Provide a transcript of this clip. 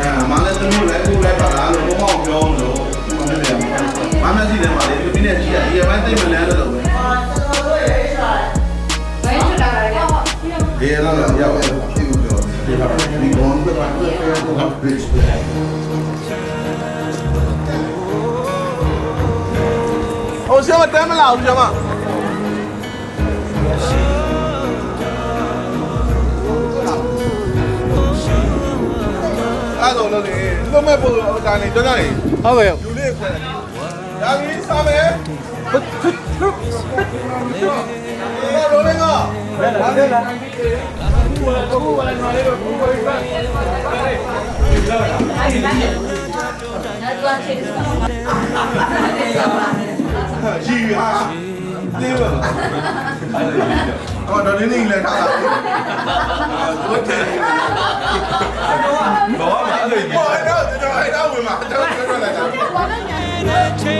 အဲမလည်းသူတို့လည်းအခုလည်းပါလားလို့ဘုံမောက်ပြောလို့မဖြစ်တယ်မမစီတယ်ပါလေဒီနေ့ကြီးရဒီပိုင်းသိမလဲလို့ပဲဒီလာလာရောက်တယ်ဒီကိုပြောဒီဟာဒီကောင်းတဲ့ဘာလဲဘာဘစ်ဟိုဆရာမတမ်းမလာဘူးဆရာမ အဲ့တော့လည်းလုံးမဲ့ပို့တာနေတော်တော်နေဟုတ်ကဲ့လူလေးခွဲဒါကြီးစားမယ်ရိုးလေးကလာတယ်လားရှိဟာသေးပါအော်တော်နေနေလဲထားတာဘုတ်တယ်ဘောမအဲ့လိုဘောတော့ကျွန်တော်အဲ့တော့ဝင်မှာကျွန်တော်ပြော လိုက်တာ chain